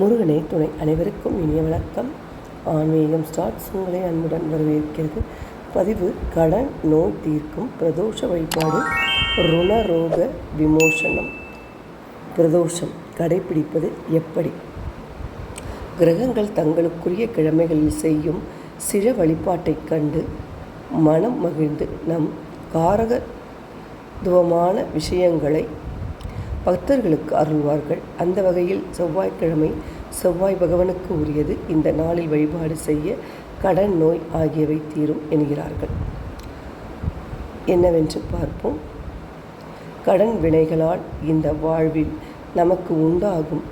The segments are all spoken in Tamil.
முருகனே துணை அனைவருக்கும் இனிய வணக்கம். ஆன்மீகம் ஸ்டார்ட்ஸ் உங்களை அன்புடன் வரவேற்கிறது. பதிவு கடன் நோய் தீர்க்கும் பிரதோஷ வழிபாடு ருணரோக விமோசனம். பிரதோஷம் கடைபிடிப்பது எப்படி? கிரகங்கள் தங்களுக்குரிய கிழமைகளில் செய்யும் சில வழிபாட்டைக் கண்டு மனம் மகிழ்ந்து நம் காரகத்துவமான விஷயங்களை பக்தர்களுக்கு அருள்வார்கள். அந்த வகையில் செவ்வாய்க்கிழமை செவ்வாய் பகவனுக்கு உரியது. இந்த நாளில் வழிபாடு செய்ய கடன் நோய் ஆகியவை தீரும் என்கிறார்கள். என்னவென்று பார்ப்போம். கடன் வினைகளால் இந்த வாழ்வில் நமக்கு உண்டாகும்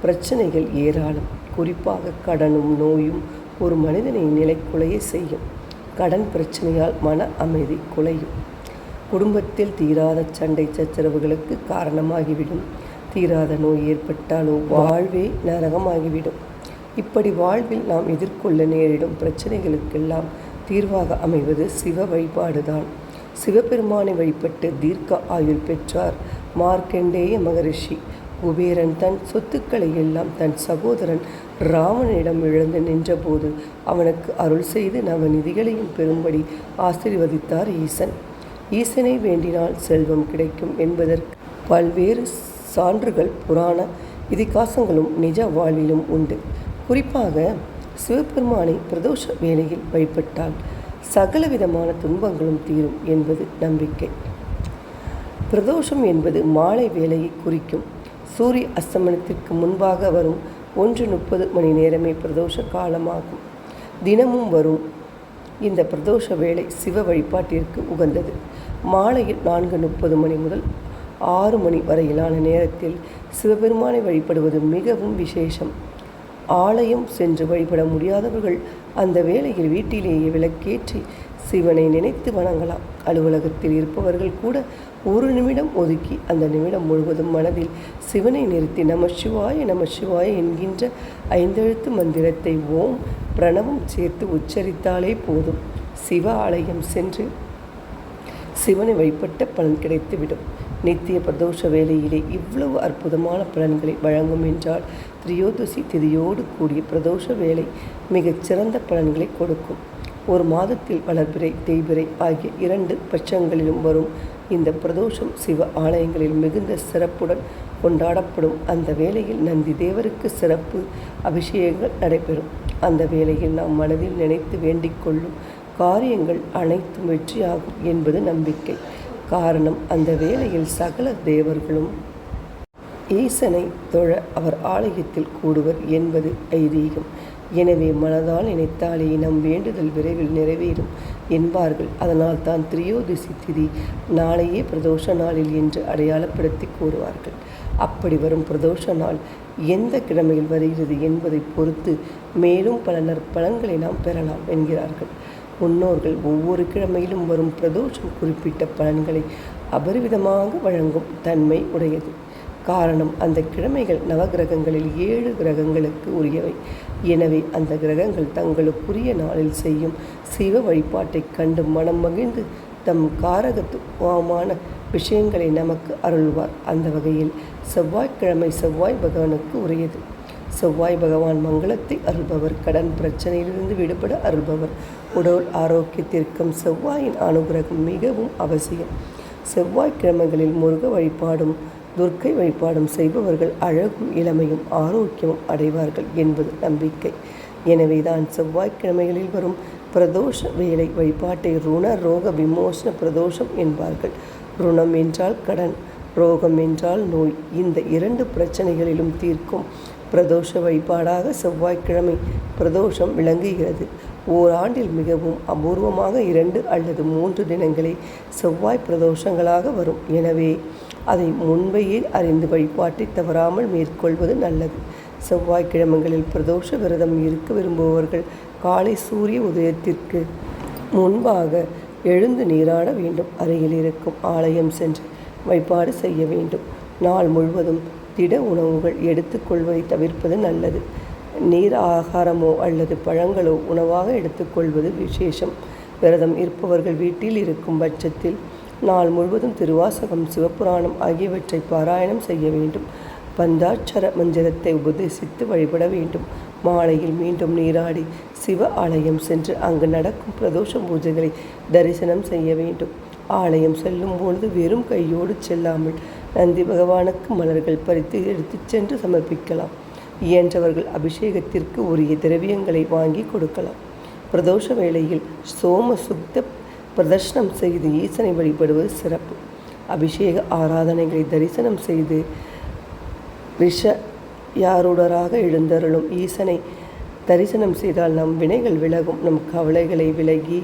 பிரச்சனைகள் ஏராளம். குறிப்பாக கடனும் நோயும் ஒரு மனிதனை நிலைக்குலைய செய்யும். கடன் பிரச்சனையால் மன அமைதி குலையும். குடும்பத்தில் தீராத சண்டை சச்சரவுகளுக்கு காரணமாகிவிடும். தீராத நோய் ஏற்பட்டாலோ வாழ்வே நரகமாகிவிடும். இப்படி வாழ்வில் நாம் எதிர்கொள்ள நேரிடும் பிரச்சனைகளுக்கெல்லாம் தீர்வாக அமைவது சிவ வழிபாடுதான். சிவபெருமானை வழிபட்டு தீர்க்க ஆயுள் பெற்றார் மார்க்கண்டேய மகரிஷி. குபேரன் தன் சொத்துக்களை எல்லாம் தன் சகோதரன் ராவனிடம் இழந்து நின்றபோது அவனுக்கு அருள் செய்து நவநிதிகளையும் பெறும்படி ஆசீர்வதித்தார் ஈசன். ஈசனை வேண்டினால் செல்வம் கிடைக்கும் என்பதற்கு பல்வேறு சான்றுகள் புராண இதிகாசங்களும் நிஜ வாழ்விலும் உண்டு. குறிப்பாக சிவபெருமானை பிரதோஷ வேலையில் வழிபட்டால் சகலவிதமான துன்பங்களும் தீரும் என்பது நம்பிக்கை. பிரதோஷம் என்பது மாலை வேலையை குறிக்கும். சூரிய அஸ்தமனத்திற்கு முன்பாக வரும் ஒன்று முப்பது மணி நேரமே பிரதோஷ காலமாகும். தினமும் வரும் இந்த பிரதோஷ வேலை சிவ வழிபாட்டிற்கு உகந்தது. மாலையில் நான்கு முப்பது மணி முதல் ஆறு மணி வரையிலான நேரத்தில் சிவபெருமானை வழிபடுவது மிகவும் விசேஷம். ஆலயம் சென்று வழிபட முடியாதவர்கள் அந்த வேளையில் வீட்டிலேயே விளக்கேற்றி சிவனை நினைத்து வணங்கலாம். அலுவலகத்தில் இருப்பவர்கள் கூட ஒரு நிமிடம் ஒதுக்கி அந்த நிமிடம் முழுவதும் மனதில் சிவனை நிறுத்தி நம சிவாய நம சிவாய என்கின்ற ஐந்தெழுத்து மந்திரத்தை ஓம் பிரணவம் சேர்த்து உச்சரித்தாலே போதும். சிவ ஆலயம் சென்று சிவனை வழிபட்ட பலன் கிடைத்துவிடும். நித்திய பிரதோஷ வேலையிலே இவ்வளவு அற்புதமான பலன்களை வழங்கும் என்றால் திரியோதசி திதியோடு கூடிய பிரதோஷ வேலை மிகச் சிறந்த பலன்களை கொடுக்கும். ஒரு மாதத்தில் வளர்பிறை தேய்பிறை ஆகிய இரண்டு பட்சங்களிலும் வரும் இந்த பிரதோஷம் சிவ ஆலயங்களில் மிகுந்த சிறப்புடன் கொண்டாடப்படும். அந்த வேளையில் நந்தி தேவருக்கு சிறப்பு அபிஷேகங்கள் நடைபெறும். அந்த வேளையில் நாம் மனதில் நினைத்து வேண்டிக் கொள்ளும் காரியங்கள் அனைத்தும் வெற்றியாகும் என்பது நம்பிக்கை. காரணம் அந்த வேளையில் சகல தேவர்களும் ஈசனை தொழ அவர் ஆலயத்தில் கூடுவர் என்பது ஐதீகம். எனவே மனதால் நினைத்தாலே நம் வேண்டுதல் விரைவில் நிறைவேறும் என்பார்கள். அதனால் தான் திரியோதிசி திதி நாளையே பிரதோஷ நாளில் என்று அடையாளப்படுத்தி கூறுவார்கள். அப்படி வரும் பிரதோஷ நாள் எந்த கிழமையில் வருகிறது என்பதை பொறுத்து மேலும் பல நற்பலன்களை நாம் பெறலாம் என்கிறார்கள். முன்னோர்கள் ஒவ்வொரு கிழமையிலும் வரும் பிரதோஷம் குறிப்பிட்ட பலன்களை அபரிவிதமாக வழங்கும் தன்மை உடையது. காரணம் அந்த கிழமைகள் நவகிரகங்களில் ஏழு கிரகங்களுக்கு உரியவை. எனவே அந்த கிரகங்கள் தங்களுக்குரிய நாளில் செய்யும் சிவ வழிபாட்டைக் கண்டு மனம் மகிழ்ந்து தம் காரகத்துவமான விஷயங்களை நமக்கு அருள்வார். அந்த வகையில் செவ்வாய்க்கிழமை செவ்வாய் பகவானுக்கு உரியது. செவ்வாய் பகவான் மங்களத்தை அருள்பவர். கடன் பிரச்சனையிலிருந்து விடுபட அருள்பவர். உடல் ஆரோக்கியத்திற்கும் செவ்வாயின் அனுகிரகம் மிகவும் அவசியம். செவ்வாய்க்கிழமைகளில் முருக வழிபாடும் துர்க்கை வழிபாடும் செய்பவர்கள் அழகும் இளமையும் ஆரோக்கியமும் அடைவார்கள் என்பது நம்பிக்கை. எனவேதான் செவ்வாய்க்கிழமைகளில் வரும் பிரதோஷ வேலை வழிபாட்டை ருண ரோக விமோசன பிரதோஷம் என்பார்கள். ருணம் என்றால் கடன் ரோகம் என்றால் நோய். இந்த இரண்டு பிரச்சனைகளிலும் தீர்க்கும் பிரதோஷ வழிபாடாக செவ்வாய்க்கிழமை பிரதோஷம் விளங்குகிறது. ஓராண்டில் மிகவும் அபூர்வமாக இரண்டு அல்லது மூன்று தினங்களே செவ்வாய் பிரதோஷங்களாக வரும். எனவே அதை முன்பையே அறிந்து வழிபாட்டை தவறாமல் மேற்கொள்வது நல்லது. செவ்வாய்க்கிழமைகளில் பிரதோஷ விரதம் இருக்க விரும்புபவர்கள் காலை சூரிய உதயத்திற்கு முன்பாக எழுந்து நீராட வேண்டும். அருகில் இருக்கும் ஆலயம் சென்று வழிபாடு செய்ய வேண்டும். நாள் முழுவதும் திட உணவுகள் எடுத்துக்கொள்வதை தவிர்ப்பது நல்லது. நீர் ஆகாரமோ அல்லது பழங்களோ உணவாக எடுத்துக்கொள்வது விசேஷம். விரதம் இருப்பவர்கள் வீட்டில் இருக்கும் பட்சத்தில் நாள் முழுவதும் திருவாசகம் சிவபுராணம் ஆகியவற்றை பாராயணம் செய்ய வேண்டும். பந்தாட்சர மந்திரத்தை உபதேசித்து வழிபட வேண்டும். மாலையில் மீண்டும் நீராடி சிவ ஆலயம் சென்று அங்கு நடக்கும் பிரதோஷ பூஜைகளை தரிசனம் செய்ய வேண்டும். ஆலயம் செல்லும் பொழுது வெறும் கையோடு செல்லாமல் நந்தி பகவானுக்கு மலர்கள் பறித்து எடுத்துச் சென்று சமர்ப்பிக்கலாம். இயன்றவர்கள் அபிஷேகத்திற்கு உரிய திரவியங்களை வாங்கி கொடுக்கலாம். பிரதோஷ வேளையில் சோம சுத்த பிரதர்ஷனம் செய்து ஈசனை வழிபடுவது சிறப்பு. அபிஷேக ஆராதனைகளை தரிசனம் செய்து ரிஷ யாருடராக எழுந்தருளும் ஈசனை தரிசனம் செய்தால் நம் வினைகள் விலகும் நம் கவலைகளை விலகி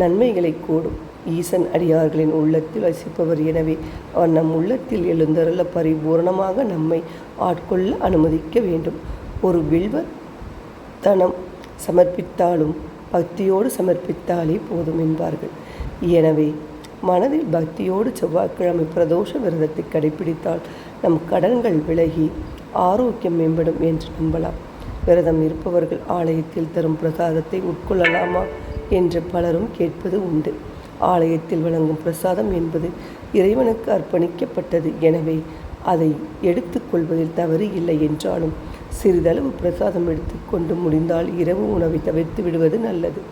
நன்மைகளை கூடும். ஈசன் அடியார்களின் உள்ளத்தில் வசிப்பவர் எனவே அவர் நம் உள்ளத்தில் எழுந்தருள பரிபூர்ணமாக நம்மை ஆட்கொள்ள அனுமதிக்க வேண்டும். ஒரு வில்வ தனம் சமர்ப்பித்தாலும் பக்தியோடு சமர்ப்பித்தாலே போதும் என்பார்கள். எனவே மனதில் பக்தியோடு செவ்வாய்க்கிழமை பிரதோஷ விரதத்தை கடைபிடித்தால் நம் கடன்கள் விலகி ஆரோக்கியம் மேம்படும் என்று நம்பலாம். விரதம் இருப்பவர்கள் ஆலயத்தில் தரும் பிரசாதத்தை உட்கொள்ளலாமா என்று பலரும் கேட்பது உண்டு. ஆலயத்தில் வழங்கும் பிரசாதம் என்பது இறைவனுக்கு அர்ப்பணிக்கப்பட்டது. எனவே அதை எடுத்துக்கொள்வதில் தவறு இல்லை என்றாலும் சிறிதளவு பிரசாதம் எடுத்துக்கொண்டு முடிந்தால் இரவு உணவை தவிர்த்து விடுவது நல்லது.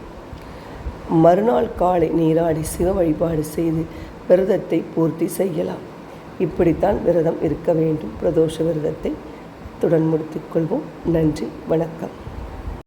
மறுநாள் காலை நீராடி சிவ வழிபாடு செய்து விரதத்தை பூர்த்தி செய்யலாம். இப்படித்தான் விரதம் இருக்க வேண்டும். பிரதோஷ விரதத்தை துடன் முடித்துக்கொள்வோம் நன்றி. வணக்கம்.